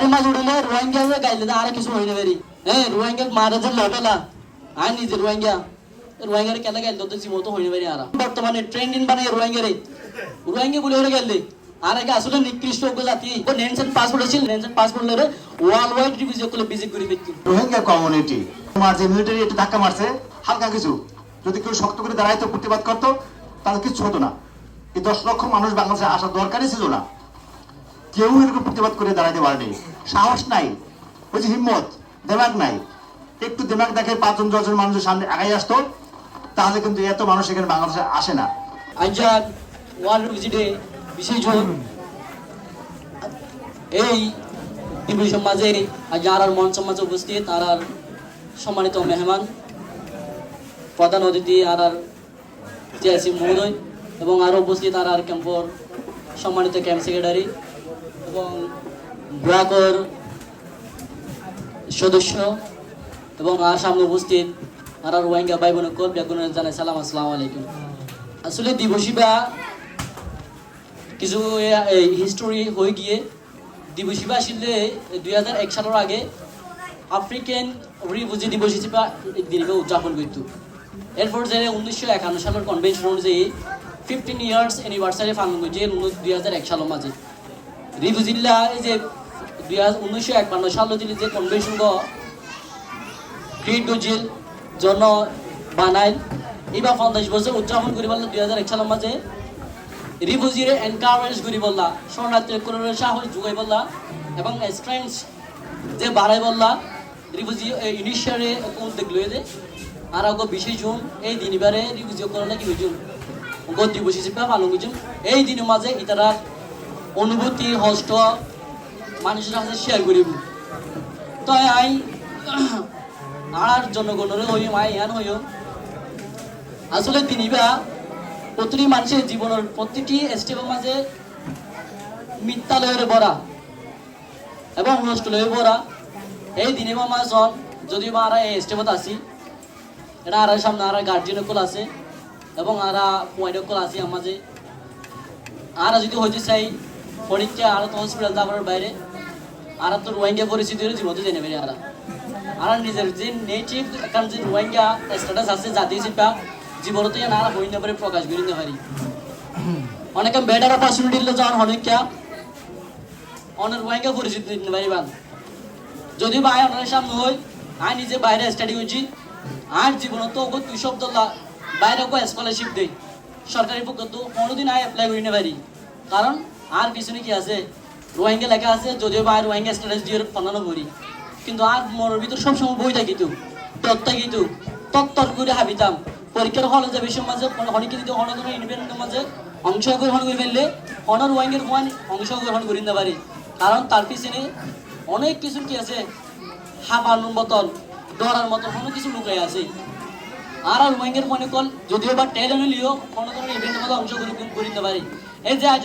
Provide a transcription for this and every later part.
গাড়ি মাঝ উঠলে রোহিঙ্গা গাইলে আর কিছু হইতে পারি হ্যাঁ রোহিঙ্গা মারা যে লটেলা আই নিজে রোহিঙ্গা রোহিঙ্গার কেলা গাইল তো জীবত হইতে পারি আর বর্তমানে ট্রেন্ডিং বানাই রোহিঙ্গারে রোহিঙ্গা বলে হয়ে গেলে আর আগে আসলে নিকৃষ্ট জাতি ও নেনসেন পাসপোর্ট আছে নেনসেন পাসপোর্ট লরে ওয়ার্ল্ড ওয়াইড রিভিউ করলে ভিজিট করে ব্যক্তি রোহিঙ্গা কমিউনিটি তোমার যে মিলিটারি একটু ধাক্কা মারছে হালকা কিছু যদি কেউ শক্ত করে দাঁড়াইতো প্রতিবাদ করতো, তাহলে কিছু হতো না। এই দশ লক্ষ মানুষ বাংলাদেশে আসার দরকারই ছিল না। কেউ এরকম প্রতিবাদ করে দাঁড়াইতে পারেনি। সাহস নাই ওই যে হিম্মত দেমাগ নাই। একটু দেমাগ দেখে পাঁচজন, দশজন মানুষের সামনে আগাই আসতো, তাহলে কিন্তু এত মানুষ এখানে বাংলাদেশে আসে না। আজাদ ওয়ার্ল্ড এই আজ আর আর মঞ্চ মাঝে উপস্থিত আর আর সম্মানিত মেহমান, প্রধান অতিথি, আর আর মহোদয়, এবং আরও উপস্থিত আর আর ক্যাম্পর সম্মানিত ক্যাম্প সেক্রেটারি। এবং ব্রাকর সদস্য এবং আর সামনে উপস্থিত আর ওয়াইঙ্গা ভাই বোন কল ব্যাগুনের জানাই সালাম, আসসালামু আলাইকুম। আসলে দিবসীবা কিছু হিস্টোরি হয়ে গিয়ে দিবসীবা আসলে দুই হাজার এক সালের আগে আফ্রিকান রিফিউজি দিবস হিসেবে দিনকে উদযাপন করত। এরপর যে উনিশশো একান্ন সালের কনভেনশন অনুযায়ী ফিফটিন ইয়ার্স অ্যানিভার্সারি পালন করছে দুই হাজার এক সালের মাঝে। রিফিউজিল্লা এই যে দুই হাজার উনিশশো দিনে যে কনভেনশন করছিল জন্য বানায় এইবার পঞ্চাশ বছর উদযাপন করি দুই হাজার এক সালের মাঝে। রিফিউজিরে এনকারেজ করি বললা শরণার্থী কোনো সাহস যোগাই বললা এবং স্ট্রেংথ যে বাড়াই বললা রিফিউজি ইনিশিয়ারে উদ্যোগ লয়ে দে। আর আগো বিশেষ জুন, এই দিন এবারে রিফিউজি করলে কি হইজুন গো দিবস হিসেবে পালন করছুন এই দিনের মাঝে ইতারা অনুভূতি হস্ত মানুষের কাছে শেয়ার করিব। তো আই আর জনগণের হইম আই ইয়ান হইম আসলে তিনিবা প্রতিটি মানুষের জীবনের প্রতিটি স্টেপের মাঝে মিথ্যা লয়ের ভরা এবং লয়ে ভরা এই দিনে বা মাস হন যদি বা আর এই স্টেপত আসি এটা আর সামনে আর গার্জিয়ান কল আছে এবং আর পয়েন্ট কল আছে আমাজে আর যদি হইতে চাই পরীক্ষা, আর তো হসপিটাল বাইরে। আর তো রোহিঙ্গা পরিস্থিতি জীবনে জেনে বেরিয়ে আর। নিজের যে নেটিভ এখন যে রোহিঙ্গা স্ট্যাটাস আছে, জাতি না হইনা পারে, প্রকাশ করি না পারি। বেটার অপরচুনিটি অনেকটা অনেক রোহিঙ্গা পারিবান যদি অনেক সামনে হই আয় নিজে বাইরে স্টাডি করছি। আর জীবনত ওগো দুই শব্দ বাইরে স্কলারশিপ দেই। সরকারি পক্ষ তো কোনোদিন আয় অ্যাপ্লাই করি না পারি। কারণ আর পিছনে কি আছে? রোহিঙ্গা লেখা আছে, যদিও বা রোহিঙ্গা স্ট্যাটাস দিয়ে বানানো করি কিন্তু আর মোর ভিতর সবসময় বই থাকিত তত্ত্ব থাকিত তত্তর করে হাবিতাম। পরীক্ষার হলে যাবে সে মাঝে অনেকে যদি অনেক ইনভেন্টের মাঝে অংশগ্রহণ করে ফেললে অনার ওয়াইঙ্গের ওয়ান অংশগ্রহণ করি না পারি। কারণ তার পিছনে অনেক কিছু কি আছে? হাবানোর মতন ডরার মতন অনেক কিছু লুকাই আছে। আর আর ওয়াইঙ্গের মনে কল যদিও বা টেলেন্ট লিও কোনো ধরনের ইভেন্টের মধ্যে অংশগ্রহণ করিতে পারি। এই যে আজ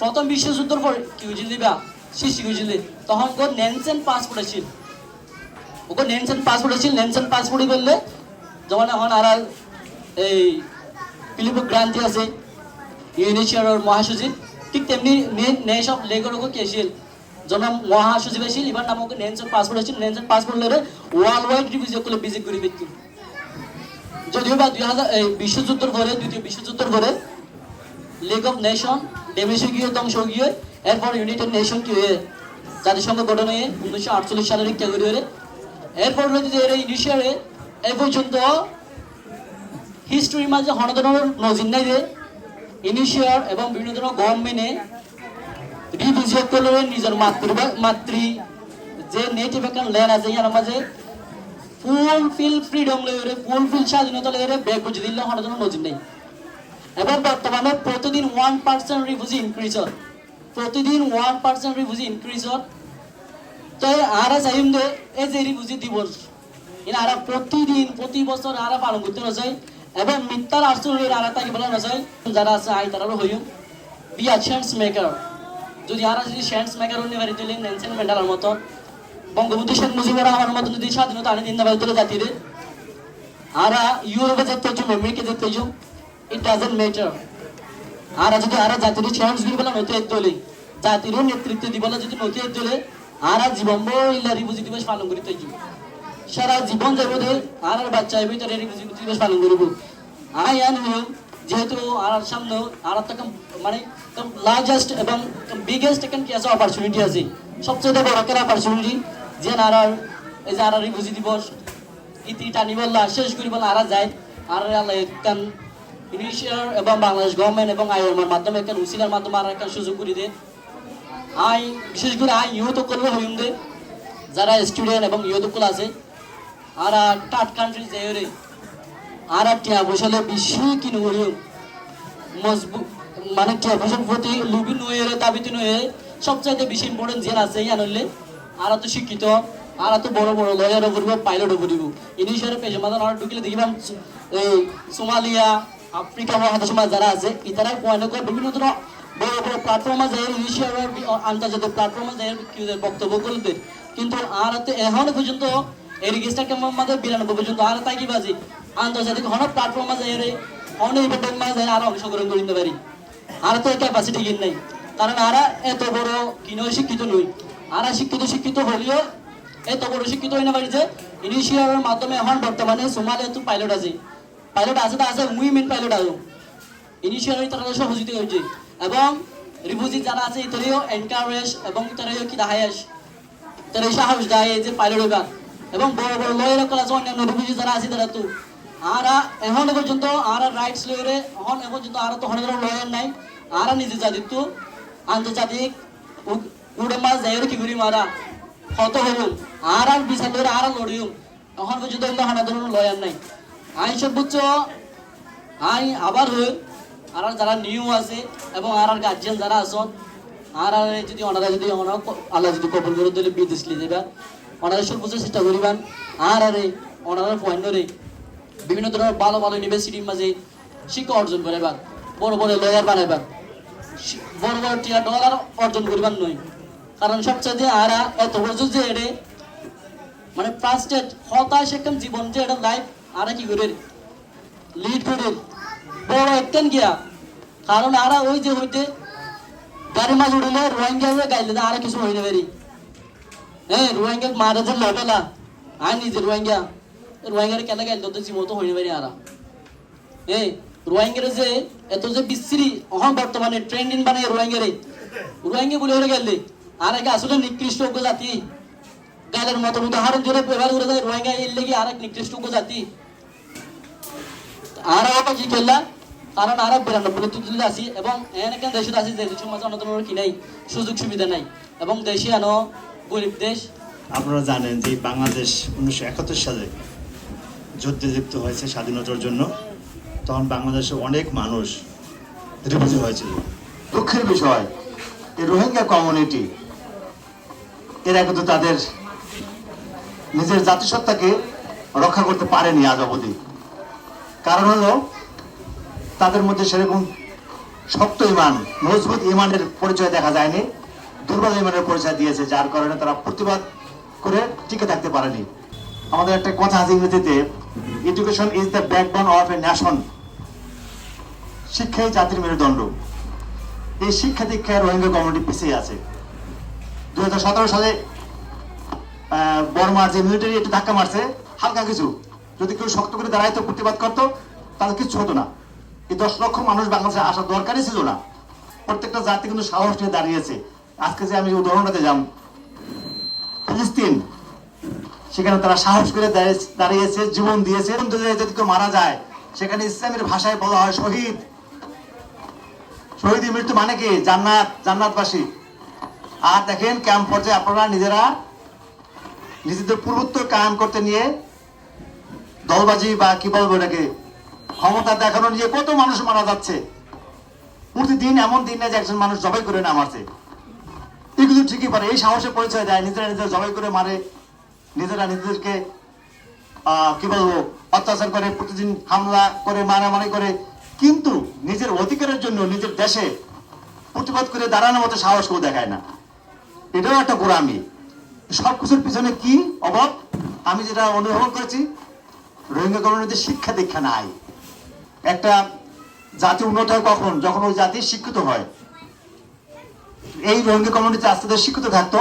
প্রথম বিশ্বযুদ্ধের পর কি হয়েছিল দিবা সৃষ্টি হয়েছিল তখন গো নেনসেন পাসপোর্ট আছিল ওকে নেনসেন পাসপোর্ট আছিল নেনসেন পাসপোর্ট করলে যেমন এখন আর এই ফিলিপ গ্রান্তি আছে ইউনিশিয়ার মহাসচিব, ঠিক তেমনি অফ লেগর ওকে কেছিল জন মহাসচিব আছিল, এবার নাম ওকে নেনসেন পাসপোর্ট আছিল নেনসেন পাসপোর্ট লরে ওয়ার্ল্ড ওয়াইড রিভিউ করলে ভিজিট করি ব্যক্তি যদিও বা দুই হাজার বিশ্বযুদ্ধের পরে, দ্বিতীয় বিশ্বযুদ্ধের পরে লিগ অফ নেশন ডেমিশ গিয়ে এরপর ইউনাইটেড নেশন কি হয়ে জাতিসংঘ গঠন হয়ে উনিশশো আটচল্লিশ সালের করি হয়ে এরপর হলো যে এর ইনিশিয়ারে, এ পর্যন্ত হিস্ট্রির মাঝে নজির নাই যে ইনিশিয়ার এবং বিভিন্ন ধরনের গভর্নমেন্টে রিভিজিও করলে নিজের মাতৃ মাতৃ, যে নেটিভ একটা ল্যান্ড আছে ইয়ার মাঝে ফুল ফিল ফ্রিডম লেগে ফুল ফিল স্বাধীনতা লেগে ব্যাগ বুঝে দিলে ধরনের নজির নেই। এবং বর্তমানে প্রতিদিন ওয়ান পার্সেন্ট রিভিউজি ইনক্রিজ হয়। প্রতিদিন ওয়ান পার্সেন্ট রিভিউজি ইনক্রিজ হয়। তো আরা চাইম দে এই যে রিফিউজি দিবস ইন আরা প্রতিদিন, প্রতি বছর আরা পালন করতে নচাই এবং মিথ্যার আশ্রয়ের আরা তাকে বলা নচাই যারা আছে আই, তারারও হইম বি আর চ্যান্স মেকার যদি আরা যদি চ্যান্স মেকার হতে পারি তাহলে নেলসন ম্যান্ডেলার মতন বঙ্গবন্ধু শেখ মুজিবুর রহমানের মতন যদি স্বাধীনতা আনি দিন না পারে জাতিরে। আরা ইউরোপে যেতে হচ্ছে আমেরিকা যেতে হচ্ছে ইট ডাজেন্ট ম্যাটার আর যদি আর জাতির চ্যান্স দিব বলে নতি দলে জাতির নেতৃত্ব দিব যদি নতি দলে আর জীবন ইলা রিপুজি দিবস পালন করি তাই সারা জীবন যাবে দে আর বাচ্চা হইবে তার রিপুজি দিবস পালন করিব। আই আন হইম যেহেতু আর সামনে আর একটা মানে লার্জেস্ট এবং বিগেস্ট এখান কি আছে? অপরচুনিটি আছে। সবচেয়ে বড় একটা অপরচুনিটি যে আর এই যে আর রিপুজি দিবস ইতি টানি বললা শেষ করি বললা আর যায়। আর আল্লাহ কান ইনিশিয়ার এবং বাংলাদেশ গভর্নমেন্ট এবং আইএমআর মাধ্যমে একটা উসিলার মাধ্যমে আর একটা সুযোগ করে দে আই, বিশেষ করে আই ইউথ করবে হইম দে যারা স্টুডেন্ট এবং ইউথ কুল আছে, আর টাট কান্ট্রি যে আর টিয়া বসালে বেশি কিনে হইম মজবুত মানে টিয়া বসার প্রতি লুবি নয়ে দাবিতে নয়ে সবচাইতে বেশি ইম্পর্টেন্ট যে আছে ইয়ান হইলে, আর তো শিক্ষিত, আর তো বড় বড় লয়ারও করব পাইলটও করিব। ইনিশিয়ার পেশে মাদান আর ঢুকিলে দেখিবাম, এই সোমালিয়া আফ্রিকা মহাদেশ যারা আছে ইতারা পয়েন্ট করে বিভিন্ন ধরনের বড় বড় প্ল্যাটফর্মে যায় ইনিশিয়ার আন্তর্জাতিক প্ল্যাটফর্মে যায় কিউদের বক্তব্য করতে। কিন্তু আর তো এখনও পর্যন্ত এই রেজিস্টার কেমন মাঝে বিরানব্বই পর্যন্ত, আর তাই কি বাজি? আন্তর্জাতিক হন প্ল্যাটফর্মে যায় রে অনেক ইভেন্টের মাঝে আর অংশগ্রহণ করতে পারি। আর তো ক্যাপাসিটি কিন নাই। কারণ আরা এত বড় কিনেও শিক্ষিত নই। আরা শিক্ষিত শিক্ষিত হলেও এত বড় শিক্ষিত হই না পারি যে ইনিশিয়ারের মাধ্যমে এখন বর্তমানে সোমালিয়া তো পাইলট আছে। পাইলট আছে তো আছে উইমেন পাইলট আছে ইনিশিয়ারি তারা সহযোগিতা হয়েছে এবং রিফিউজি যারা আছে ইতারিও এনকারেজ এবং ইতারিও কি দাহায়াস তারা সাহস দেয় যে পাইলট হইবা এবং বড় বড় লয়ের কল আছে, অন্যান্য রিফিউজি যারা আছে তারা তো আর এখন পর্যন্ত আর রাইটস লয়েরে এখন পর্যন্ত আর তো অনেক লয়ার নাই। আর নিজে জাতি তো আন্তর্জাতিক উড়ে মাছ যাই কি করি মারা কত হল আর আর বিচার লড়িও এখন পর্যন্ত হানা ধরনের লয়ার নাই। আইন সর্বোচ্চ আই আবার হই, আর যারা নিউ আছে এবং আর গার্জিয়ান যারা আছেন, আর যদি ওনারা যদি ওনারা আল্লাহ যদি কবুল করে দিলে বিদেশ লিয়ে দেবা ওনারা সর্বোচ্চ চেষ্টা করিবান। আর আরে ওনারা পয়েন্টরে বিভিন্ন ধরনের ভালো ভালো ইউনিভার্সিটির মাঝে শিক্ষা অর্জন করাইবার, বড় বড় লয়ার বানাইবার। বড় বড় টিয়া ডলার অর্জন করিবার নয়। কারণ সবচেয়ে আর এত বছর যে এড়ে মানে ফার্স্টেড হতাশ একটা জীবন যে এটা লাইফ আর কি করে? লিড করে। বড় একটেন গিয়া। কারণ আরা ওই যে হইতে গাড়ি মাঝ উড়িলে রোহিঙ্গা হয়ে গাইলে আর কিছু হইতে পারি হ্যাঁ রোহিঙ্গা মারা যে লটেলা আয় নিজে রোহিঙ্গা। রোহিঙ্গার কেন গাইল? তো জীবত হইতে পারি আরা। এই রোহিঙ্গার যে এত যে বিশ্রী অহন বর্তমানে ট্রেন্ডিং বানাই রোহিঙ্গারে। রোহিঙ্গা বলে হয়ে গেলে আর আগে আসলে নিকৃষ্ট জাতি গালের মতো উদাহরণ জোরে ব্যবহার করে যায় রোহিঙ্গা, এর লেগে আর এক নিকৃষ্ট জাতি আর কি করলা কারণ আর বিরানব্বই তুলে আসি এবং এনে কেন দেশে আসি যে সমাজ অন্যতম কি নাই সুযোগ সুবিধা নাই। এবং দেশে আনো গরিব দেশ। আপনারা জানেন যে বাংলাদেশ উনিশশো একাত্তর সালে যুদ্ধে লিপ্ত হয়েছে স্বাধীনতার জন্য। তখন বাংলাদেশে অনেক মানুষ রিফিউজি হয়েছিল। দুঃখের বিষয় এই রোহিঙ্গা কমিউনিটি এরা কিন্তু তাদের নিজের জাতিসত্তাকে রক্ষা করতে পারেনি আজ অবধি। কারণ হলো, তাদের মধ্যে সেরকম শক্ত ইমান, মজবুত ইমানের পরিচয় দেখা যায়নি, দুর্বল ইমানের পরিচয় দিয়েছে, যার কারণে তারা প্রতিবাদ করে টিকে থাকতে পারেনি। আমাদের একটা কথা আছে ইংরেজিতে education is the backbone of a nation শিক্ষাই জাতির মেরুদণ্ড। এই শিক্ষা দীক্ষায় রোহিঙ্গা কমিউনিটি পিছিয়ে আছে? দু হাজার সতেরো সালে বর্মা যে মিলিটারি একটু ধাক্কা মারছে, হালকা কিছু। যদি কেউ শক্ত করে দাঁড়াইতো, প্রতিবাদ করতো, তাহলে কিছু হতো না। এই দশ লক্ষ মানুষ বাংলাদেশে আসা দরকারই ছিল না। প্রত্যেকটা জাতি কিন্তু সাহস নিয়ে দাঁড়িয়েছে। আজকে যে আমি উদাহরণটা দিলাম ফিলিস্তিন, সেখানে তারা সাহস করে দাঁড়িয়েছে, জীবন দিয়েছে। যদি কেউ মারা যায়, সেখানে ইসলামের ভাষায় বলা হয় শহীদ। শহীদ মৃত্যু মানে কি? জান্নাত, জান্নাতবাসী। আর দেখেন ক্যাম্প পর্যায়ে আপনারা নিজেরা নিজেদের পূর্বত্ব কায়েম করতে নিয়ে দলবাজি বা কি বলব এটাকে, ক্ষমতা দেখানো নিয়ে কত মানুষ মারা যাচ্ছে। প্রতিদিন এমন দিন না যে একজন মানুষ জবাই করে না মারছে। এগুলো ঠিকই পারে, এই সাহসের পরিচয় দেয়, নিজেরা নিজেরা জবাই করে মারে, নিজেরা নিজেদেরকে কি বলব, অত্যাচার করে, প্রতিদিন হামলা করে, মারামারি করে। কিন্তু নিজের অধিকারের জন্য নিজের দেশে প্রতিবাদ করে দাঁড়ানোর মতো সাহস কেউ দেখায় না। এটাও একটা গোড়ামি। সব কিছুর পিছনে কি অভাব? আমি যেটা অনুভব করেছি রোহিঙ্গা কমিউনিটিতে শিক্ষা দীক্ষা নাই, একটা জাতি উন্নত হয় কখন? যখন ওই জাতি শিক্ষিত হয়। এই রোহিঙ্গা কমিউনিটি আস্তে শিক্ষিত থাকতো,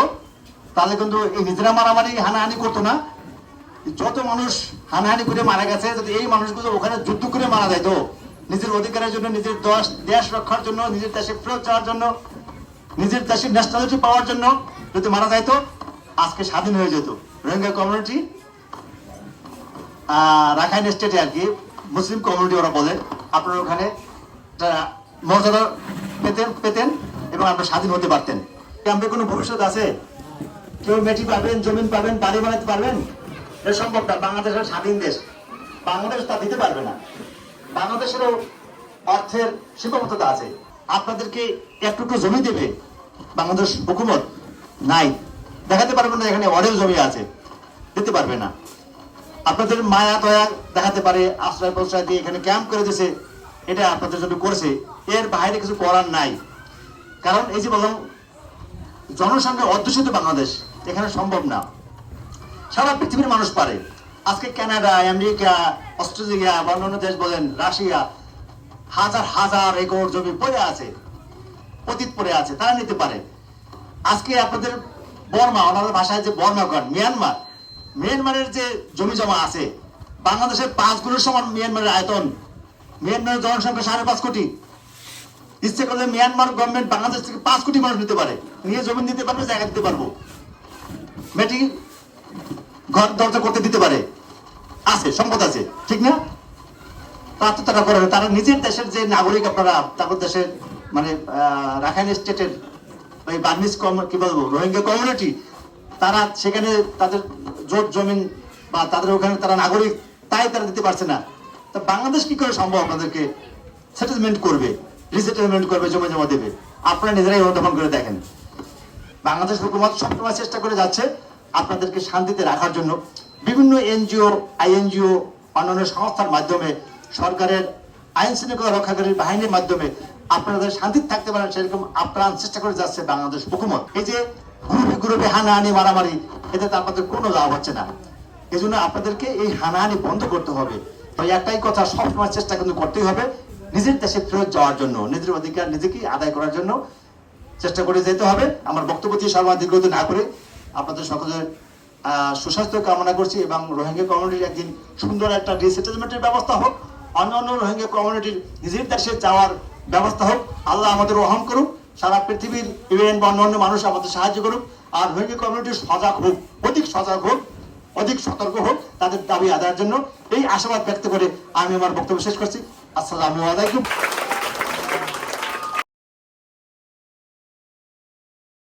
তাহলে কিন্তু এই নিজেরা মারামারি, হানাহানি করতো না। যত মানুষ হানাহানি করে মারা গেছে, যদি এই মানুষগুলো ওখানে যুদ্ধ করে মারা যেত নিজের অধিকারের জন্য, নিজের দেশ দেশ রক্ষার জন্য, নিজের দেশে ফেরত যাওয়ার জন্য, নিজের দেশের ন্যাশনালিটি পাওয়ার জন্য যদি মারা যাইতো আজকে স্বাধীন হয়ে যেত। রোহিঙ্গা কমিউনিটি রাখাইন স্টেটে আর কি মুসলিম কমিউনিটি ওরা বলে। আপনারা ওখানে মর্যাদা পেতেন পেতেন এবং আপনারা স্বাধীন হতে পারতেন। ক্যাম্পে কোনো ভবিষ্যৎ আছে? কেউ মেটি পাবেন, জমিন পাবেন, বাড়ি বানাতে পারবেন? এটা সম্ভব না। বাংলাদেশের স্বাধীন দেশ। বাংলাদেশ তা দিতে পারবে না। বাংলাদেশেরও অর্থের সীমাবদ্ধতা আছে। আপনাদেরকে একটু জমি দেবে। বাংলাদেশ হুকুমত নাই। দেখাতে পারবে না এখানে অনেক জমি আছে। দিতে পারবে না। আপনাদের মায়া, দয়া দেখাতে পারে, আশ্রয় প্রশ্রয় দিয়ে এখানে ক্যাম্প করে দিয়েছে, এটা আপনাদের জন্য করেছে। এর বাইরে কিছু করার নাই। কারণ এই যে বললাম, জনসংখ্যা অধ্যুষিত বাংলাদেশ, এখানে সম্ভব না। সারা পৃথিবীর মানুষ পারে। আজকে কানাডা, আমেরিকা, অস্ট্রেলিয়া বা অন্যান্য দেশ বলেন, রাশিয়া, হাজার হাজার একর জমি পড়ে আছে, অতীত পড়ে আছে, তারা নিতে পারে। আজকে আপনাদের বর্মা, ওনাদের ভাষায় যে বর্মা কর মিয়ানমার মিয়ানমারের যে জমি জমা আছে বাংলাদেশের পাঁচ গুণের সমান মিয়ানমারের আয়তন। মিয়ানমারের জনসংখ্যা সাড়ে পাঁচ কোটি। ইচ্ছে করলে মিয়ানমার গভর্নমেন্ট বাংলাদেশ থেকে পাঁচ কোটি মানুষ নিতে পারে। নিয়ে জমি দিতে পারবে, জায়গা দিতে পারব। মেটি ঘর দরজা করতে দিতে পারে। আছে, সম্পদ আছে, ঠিক না? তা তো তারা। তারা নিজের দেশের যে নাগরিক আপনারা, তারপর দেশের মানে রাখাইন স্টেটের ওই বার্মিস কি বলব, রোহিঙ্গা কমিউনিটি তারা সেখানে তাদের জোট জমিন বা তাদের ওখানে তারা নাগরিক, তাই তারা দিতে পারছে না। তা বাংলাদেশ কি করে সম্ভব আপনাদেরকে সেটেলমেন্ট করবে রিসেটেলমেন্ট করবে, জমা জমা দেবে? আপনারা নিজেরাই অনুধাবন করে দেখেন। বাংলাদেশ হুকুমত সবসময় চেষ্টা করে যাচ্ছে আপনাদেরকে শান্তিতে রাখার জন্য। বিভিন্ন এনজিও, আইএনজিও, অন্যান্য সংস্থার মাধ্যমে, সরকারের আইন শৃঙ্খলা রক্ষাকারী বাহিনীর মাধ্যমে আপনাদের শান্তিতে থাকতে পারেন, সেরকম আপ্রাণ চেষ্টা করে যাচ্ছে বাংলাদেশ হুকুমত। এই যে গ্রুপে গ্রুপে হানাহানি, মারামারি এতে তো আপনাদের কোনো লাভ হচ্ছে না। এই জন্য আপনাদেরকে এই হানাহানি বন্ধ করতে হবে। তো একটাই কথা, সবসময় চেষ্টা কিন্তু করতেই হবে নিজের দেশে ফেরত যাওয়ার জন্য, নিজের অধিকার নিজেকেই আদায় করার জন্য চেষ্টা করে যেতে হবে। আমার বক্তব্য দিয়ে সর্বাধিকগত না করে আপনাদের সকলের সুস্বাস্থ্য কামনা করছি এবং রোহিঙ্গা কমিউনিটির একদিন সুন্দর একটা রিসেটেলমেন্টের ব্যবস্থা হোক অন্য অন্য রোহিঙ্গা কমিউনিটির নিজের দেশে যাওয়ার ব্যবস্থা হোক। আল্লাহ আমাদের রহম করুক। সারা পৃথিবীর ইউএন বা অন্য অন্য মানুষ আমাদের সাহায্য করুক। আর রোহিঙ্গা কমিউনিটি সজাগ হোক, অধিক সজাগ হোক, অধিক সতর্ক হোক তাদের দাবি আদায়ের জন্য। এই আশাবাদ ব্যক্ত করে আমি আমার বক্তব্য শেষ করছি। আসসালামু আলাইকুম।